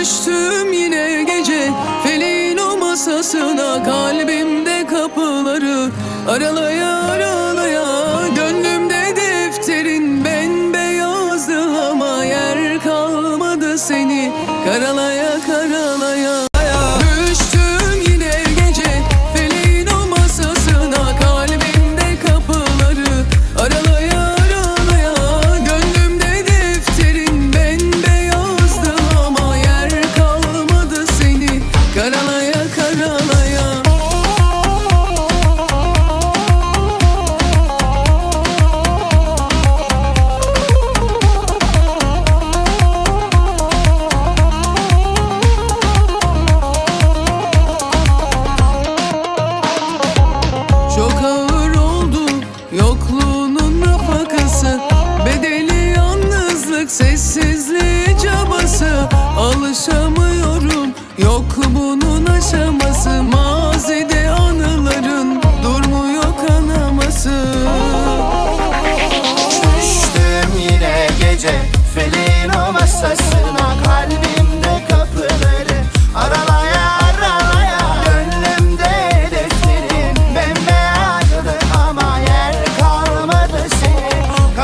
Düştüm yine gece Feleğin o masasına Kalbimde kapıları Aralaya aralaya. Gönlümde defterin bembeyazdı Ama yer kalmadı seni. Karalaya karalaya yokluğunun nafakası Bedeli yalnızlık sessizliği cabası Alışamıyorum yok bunun aşaması. Mazide anıların durmuyor kanaması. Düştüm yine gece Felin o masasına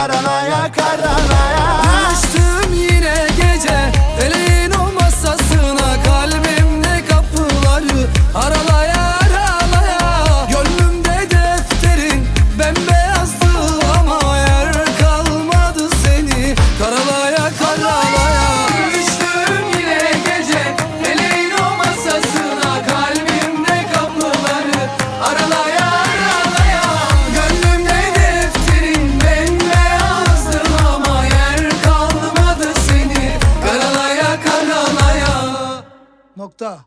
seni Karalaya Nokta